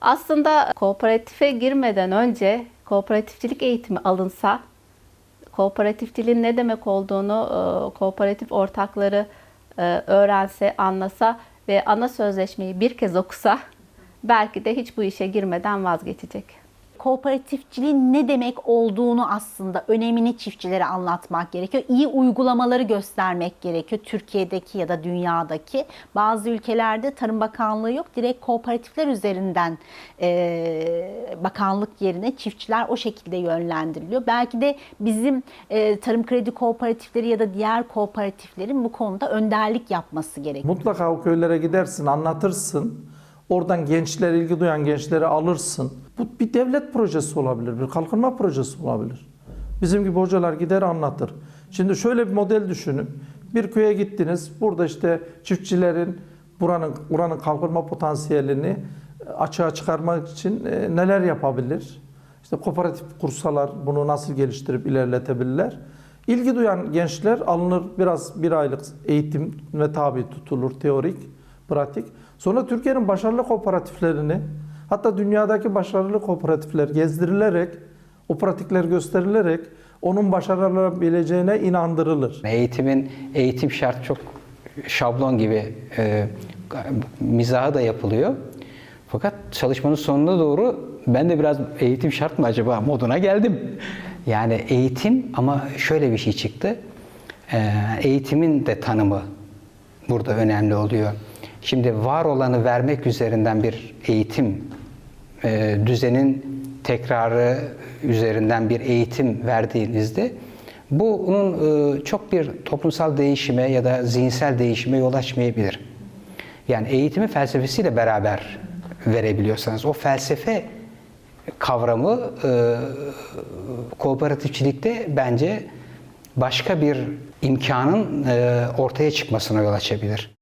Aslında kooperatife girmeden önce kooperatifçilik eğitimi alınsa, kooperatifçiliğin ne demek olduğunu e, kooperatif ortakları e, öğrense, anlasa ve ana sözleşmeyi bir kez okusa belki de hiç bu işe girmeden vazgeçecek. Kooperatifçiliğin ne demek olduğunu aslında önemini çiftçilere anlatmak gerekiyor. İyi uygulamaları göstermek gerekiyor. Türkiye'deki ya da dünyadaki bazı ülkelerde Tarım Bakanlığı yok. Direkt kooperatifler üzerinden e, bakanlık yerine çiftçiler o şekilde yönlendiriliyor. Belki de bizim e, tarım kredi kooperatifleri ya da diğer kooperatiflerin bu konuda önderlik yapması gerekiyor. Mutlaka o köylere gidersin, anlatırsın. Oradan gençler, ilgi duyan gençleri alırsın. Bu bir devlet projesi olabilir, bir kalkınma projesi olabilir. Bizim gibi hocalar gider anlatır. Şimdi şöyle bir model düşünün. Bir köye gittiniz. Burada işte çiftçilerin buranın buranın kalkınma potansiyelini açığa çıkarmak için e, neler yapabilir? İşte kooperatif kursalar bunu nasıl geliştirip ilerletebilirler? İlgi duyan gençler alınır biraz bir aylık eğitim ve tabi tutulur teorik, pratik. Sonra Türkiye'nin başarılı kooperatiflerini hatta dünyadaki başarılı kooperatifler gezdirilerek o pratikler gösterilerek onun başarılabileceğine inandırılır. Eğitimin eğitim şart çok şablon gibi e, mizahı da yapılıyor. Fakat çalışmanın sonuna doğru ben de biraz eğitim şart mı acaba moduna geldim. Yani eğitim ama şöyle bir şey çıktı. E, eğitimin de tanımı burada önemli oluyor. Şimdi var olanı vermek üzerinden bir eğitim e, düzenin tekrarı üzerinden bir eğitim verdiğinizde bunun e, çok bir toplumsal değişime ya da zihinsel değişime yol açmayabilir. Yani eğitimi felsefesiyle beraber verebiliyorsanız o felsefe kavramı e, kooperatifçilikte bence başka bir imkanın e, ortaya çıkmasına yol açabilir.